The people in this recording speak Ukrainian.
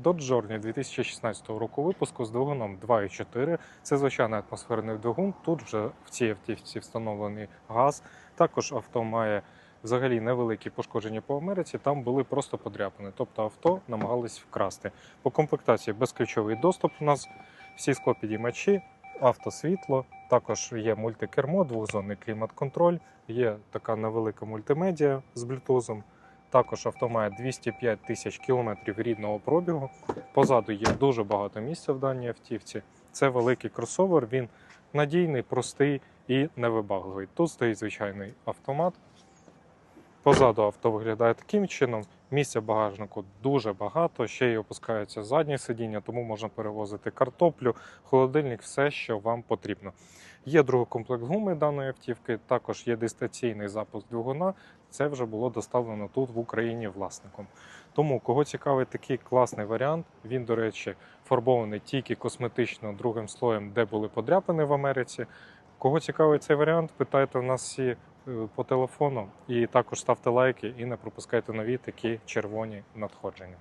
Dodge Journey 2016 року випуску з двигуном 2.4. Це звичайний атмосферний двигун. Тут вже в цій автівці встановлений газ. Також авто має взагалі невеликі пошкодження по Америці. Там були просто подряпини. Тобто авто намагались вкрасти. По комплектації безключовий доступ у нас, всі склопідіймачі, автосвітло. Також є мультикермо, двохзонний клімат-контроль, є така невелика мультимедіа з блютузом. Також авто має 205 тисяч кілометрів рідного пробігу. Позаду є дуже багато місця в даній автівці. Це великий кросовер, він надійний, простий і невибагливий. Тут стоїть звичайний автомат. Позаду авто виглядає таким чином. Місця багажнику дуже багато, ще й опускаються задні сидіння, тому можна перевозити картоплю, холодильник, все, що вам потрібно. Є другий комплект гуми даної автівки, також є дистанційний запуск двигуна. Це вже було доставлено тут в Україні власником. Тому, кого цікавий такий класний варіант, він, до речі, фарбований тільки косметично другим слоєм, де були подряпини в Америці. Кого цікавий цей варіант, питайте в нас всі е, по телефону і також ставте лайки і не пропускайте нові такі червоні надходження.